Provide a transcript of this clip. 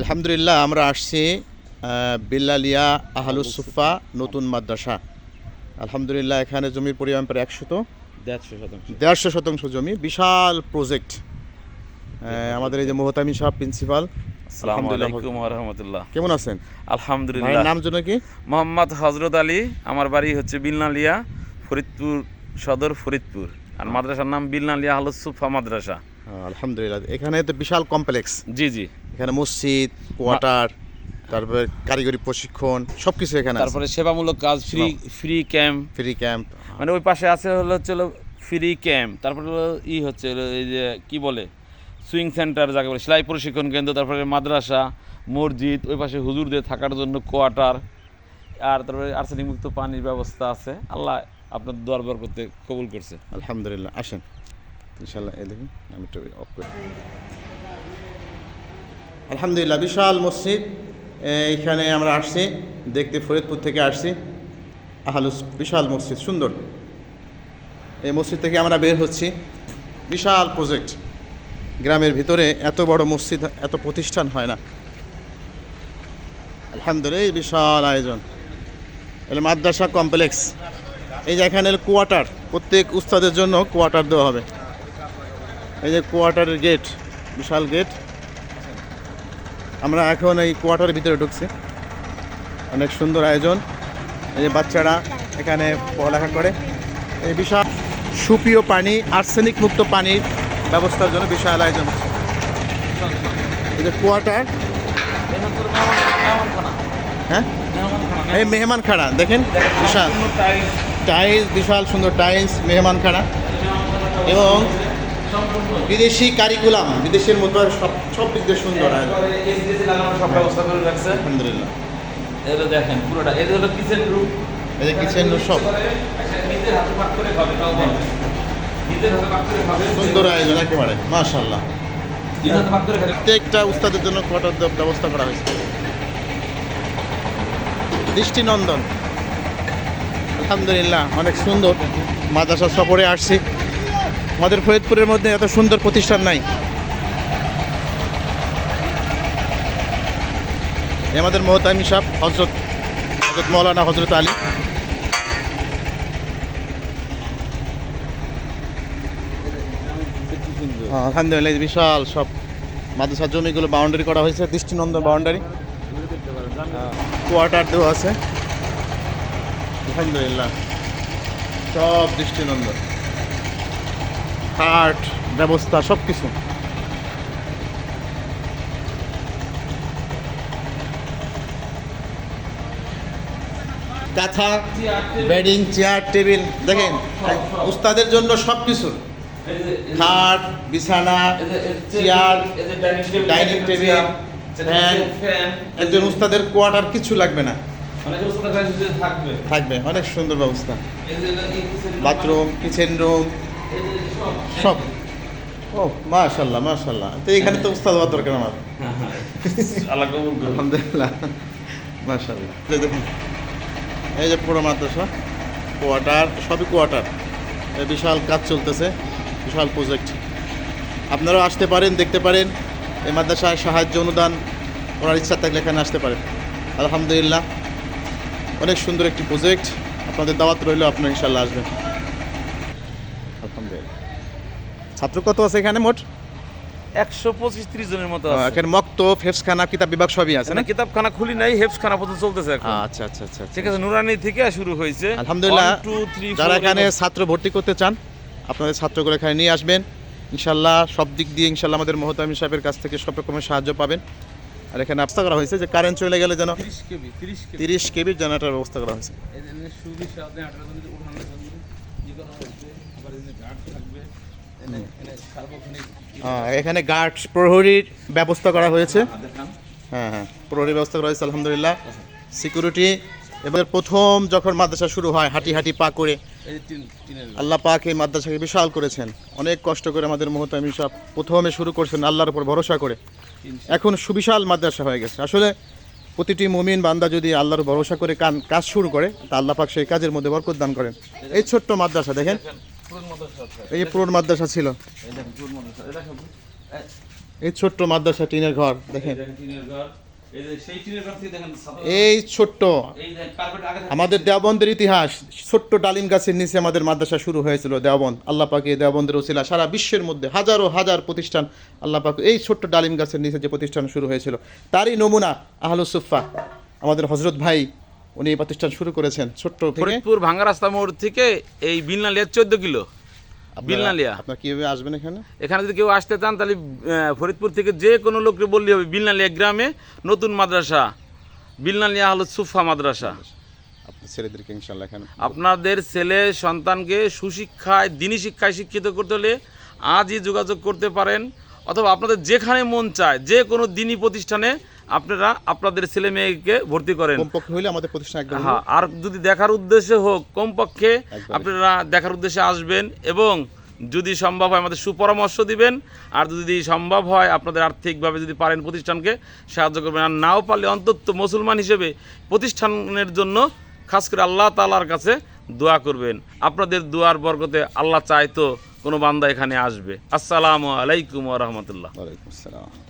আলহামদুলিল্লাহ আমরা আসছি আহ, বিল্লালিয়া আহলুসুফা নতুন মাদ্রাসা। আলহামদুলিল্লাহ এখানে জমির পরিমাণ প্রায় দেড়শো শতাংশ। দেড়শো শতাংশ জমি বিশাল প্রজেক্ট আমাদের এই যে মোহতামি সাহেব প্রিন্সিপাল কেমন আছেন? আলহামদুলিল্লাহ। নাম জন্য কি? মোহাম্মদ হজরত আলী আমার বাড়ি হচ্ছে বিলনালিয়া ফরিদপুর সদর ফরিদপুর। আর মাদ্রাসার নাম বিলনালিয়া হালুসুফা মাদ্রাসা। আলহামদুলিল্লাহ এখানে তো বিশাল কমপ্লেক্স জি জি। এখানে মসজিদ কোয়ার্টার তারপরে কারিগরি প্রশিক্ষণ সব কিছু এখানে তারপরে সেবামূলক কাজ free free camp. Free camp. মানে ওই পাশে আছে হলো হচ্ছে ফ্রি ক্যাম্প তারপরে হলো ই হচ্ছে এই যে কি বলে? সুইং সেন্টার যাকে বলে সেলাই প্রশিক্ষণ কেন্দ্র তারপরে মাদ্রাসা মসজিদ ওই পাশে হুজুরদের থাকার জন্য কোয়ার্টার আর তারপরে আর্সেনিক মুক্ত পানির ব্যবস্থা আছে। আল্লাহ আপনার দরবার করতে কবুল করছে। আলহামদুলিল্লাহ আসেন। ইনশাল্লাহ এই দেখুন আমি একটু অফ করি। আলহামদুলিল্লাহ, বিশাল মসজিদ এইখানে আমরা আসছি, দেখতে ফরিদপুর থেকে আসছি। আহালুস বিশাল মসজিদ, সুন্দর। এই মসজিদ থেকে আমরা বের হচ্ছি। বিশাল প্রজেক্ট গ্রামের ভিতরে এত বড় মসজিদ, এত প্রতিষ্ঠান হয় না। আলহামদুলিল্লাহ বিশাল আয়োজন। এটা মাদ্রাসা কমপ্লেক্স এই যে এখানে কোয়ার্টার প্রত্যেক উস্তাদের জন্য কোয়ার্টার দেওয়া হবে। এই যে কোয়ার্টারের গেট বিশাল গেট আমরা এখন এই কোয়ার্টারের ভিতরে ঢুকছি। অনেক সুন্দর আয়োজন। এই বাচ্চারা এখানে পড়ালেখা করে। এই বিশাল সুপীয় পানি, আর্সেনিক মুক্ত পানির ব্যবস্থার জন্য বিশাল আয়োজন। এই যে কোয়ার্টার। হ্যাঁ? এই মেহমান খাড়া দেখেন? বিশাল। টাইলস, বিশাল সুন্দর টাইলস মেহমান খানা এবং বিদেশি কারিকুলাম বিদেশের মতো সব সব দিক দিয়ে সুন্দর আয়োজন। সব ব্যবস্থা করে রাখছে। আলহামদুলিল্লাহ। এগুলো দেখেন পুরোটা এটা হলো কিচেন রুম এই যে কিচেন সব। নিজের হাতে পাক করে খাবে তাও নিজের হাতে পাক করে খাবে। সুন্দর আয়োজন একেবারে প্রত্যেকটা উস্তাদের জন্য কোয়ার্টার ব্যবস্থা করা হয়েছে। দৃষ্টিনন্দন। আলহামদুলিল্লাহ অনেক সুন্দর। মাদ্রাসা সফরে আসছি। আমাদের ফরিদপুরের মধ্যে এত সুন্দর প্রতিষ্ঠান নাই। আমাদের মোহতামি সাহেব হজরত হজরত মৌলানা হজরত আলী। হ্যাঁ, আলহামদুলিল্লাহ বিশাল সব মাদ্রাসার জমিগুলো বাউন্ডারি করা হয়েছে দৃষ্টিনন্দন বাউন্ডারি কোয়ার্টার দেওয়া আছে। আলহামদুলিল্লাহ সব দৃষ্টিনন্দন। খাট ব্যবস্থা সব কিছু কাঁথা বেডিং চেয়ার টেবিল দেখেন উস্তাদের জন্য সব কিছু খাট বিছানা চেয়ার ডাইনিং টেবিল ফ্যান একজন উস্তাদের কোয়ার্টার কিছু লাগবে না। থাকবে। থাকবে অনেক সুন্দর ব্যবস্থা। বাথরুম কিচেন রুম সব। ও মাশাল্লাহ মাশাল্লাহ। তো এখানে তো উস্তাদ হওয়ার দরকার আমার। আলহামদুলিল্লাহ মাশাল্লাহ। দেখুন এই যে পুরো মাদ্রাসা কোয়ার্টার সবই কোয়ার্টার। এই বিশাল কাজ চলতেছে বিশাল প্রজেক্ট আপনারাও আসতে পারেন দেখতে পারেন। এই মাদ্রাসায় সাহায্য অনুদান ওনার ইচ্ছা থাকলে এখানে আসতে পারেন। আলহামদুলিল্লাহ অনেক সুন্দর একটি প্রজেক্ট আপনাদের দাওয়াত রইল আপনারা ইনশাল্লাহ আসবেন। আলহামদুলিল্লাহ ছাত্র কত আছে এখানে মোট? একশো পঁচিশ ত্রিশ জনের মতো আছে। এখানে মক্ত ফেফসখানা কিতাব বিভাগ সবই আছে না? কিতাবখানা খুলি নাই হেফসখানা পর্যন্ত চলতেছে এখন। আচ্ছা আচ্ছা আচ্ছা আচ্ছা। ঠিক আছে নুরানি থেকে শুরু হয়েছে। আলহামদুলিল্লাহ যারা এখানে ছাত্র ভর্তি করতে চান আপনাদের ছাত্রগুলো এখানে নিয়ে আসবেন। ইনশাল্লাহ সব দিক দিয়ে ইনশাল্লাহ আমাদের মহতামি সাহেবের কাছ থেকে সব রকমের সাহায্য পাবেন। আর এখানে ব্যবস্থা করা হয়েছে যে কারেন্ট চলে গেলে যেন 30 কেবি 30 তিরিশ কেবির জেনারেটার ব্যবস্থা করা হয়েছে। এখানে গার্ড হ্যাঁ এখানে গার্ড প্রহরীর ব্যবস্থা করা হয়েছে। হ্যাঁ হ্যাঁ প্রহরীর ব্যবস্থা করা হয়েছে আলহামদুলিল্লাহ। সিকিউরিটি এবার প্রথম যখন মাদ্রাসা শুরু হয় হাঁটি হাঁটি পা করে আল্লাহ পাক এই মাদ্রাসাকে বিশাল করেছেন। অনেক কষ্ট করে আমাদের মোহতামি সব প্রথমে শুরু করছেন আল্লাহর উপর ভরসা করে। এখন সুবিশাল মাদ্রাসা হয়ে গেছে। আসলে প্রতিটি মুমিন বান্দা যদি আল্লাহর ভরসা করে কাজ শুরু করে তা আল্লাহ পাক সেই কাজের মধ্যে বরকত দান করেন। এই ছোট্ট মাদ্রাসা দেখেন এই যে পুরোন মাদ্রাসা ছিল। এই ছোট্ট মাদ্রাসা টিনের ঘর দেখেন। এই ছোট্ট। আমাদের দেওবন্দের ইতিহাস ছোট্ট ডালিম গাছের নিচে আমাদের মাদ্রাসা শুরু হয়েছিল দেওবন্দ। আল্লাহ পাকে দেওবন্দের ওসিলা সারা বিশ্বের মধ্যে হাজারো হাজার প্রতিষ্ঠান আল্লাহ পাকে এই ছোট্ট ডালিম গাছের নিচে যে প্রতিষ্ঠান শুরু হয়েছিল তারই নমুনা আহলুসুফা আমাদের হজরত ভাই উনি এই প্রতিষ্ঠান শুরু করেছেন ছোট্ট ফরিদপুর ভাঙ্গা রাস্তা মোড় থেকে এই বিলনালিয়া চোদ্দ কিলো। বিলনালিয়া। আপনারা কীভাবে আসবেন এখানে? এখানে যদি কেউ আসতে চান তাহলে ফরিদপুর থেকে যে কোনো লোককে বললে হবে বিলনালিয়া গ্রামে নতুন মাদ্রাসা। বিলনালিয়া হলো সুফা মাদ্রাসা। ছেলেদেরকে ইনশাল্লাহ এখানে আপনাদের ছেলে সন্তানকে সুশিক্ষায় দিনী শিক্ষায় শিক্ষিত করতে হলে আজই যোগাযোগ করতে পারেন অথবা আপনাদের যেখানে মন চায় যে কোনো দিনী প্রতিষ্ঠানে আপনারা আপনাদের ছেলে মেয়েকে ভর্তি করেন। কমপক্ষে আমাদের প্রতিষ্ঠান একদম হ্যাঁ আর যদি দেখার উদ্দেশ্যে হোক কমপক্ষে আপনারা দেখার উদ্দেশ্যে আসবেন এবং যদি সম্ভব হয় আমাদের সুপরামর্শ দিবেন আর যদি সম্ভব হয় আপনাদের আর্থিকভাবে যদি পারেন প্রতিষ্ঠানকে সাহায্য করবেন। আর নাও পারলে অন্তত মুসলমান হিসেবে প্রতিষ্ঠানের জন্য খাস করে আল্লাহ তালার কাছে দোয়া করবেন। আপনাদের দোয়ার বরকতে আল্লাহ চাইতো কোনো বান্দা এখানে আসবে। আসসালামু আলাইকুম রহমতুল্লাহ। ওয়ালাইকুম আসসালাম।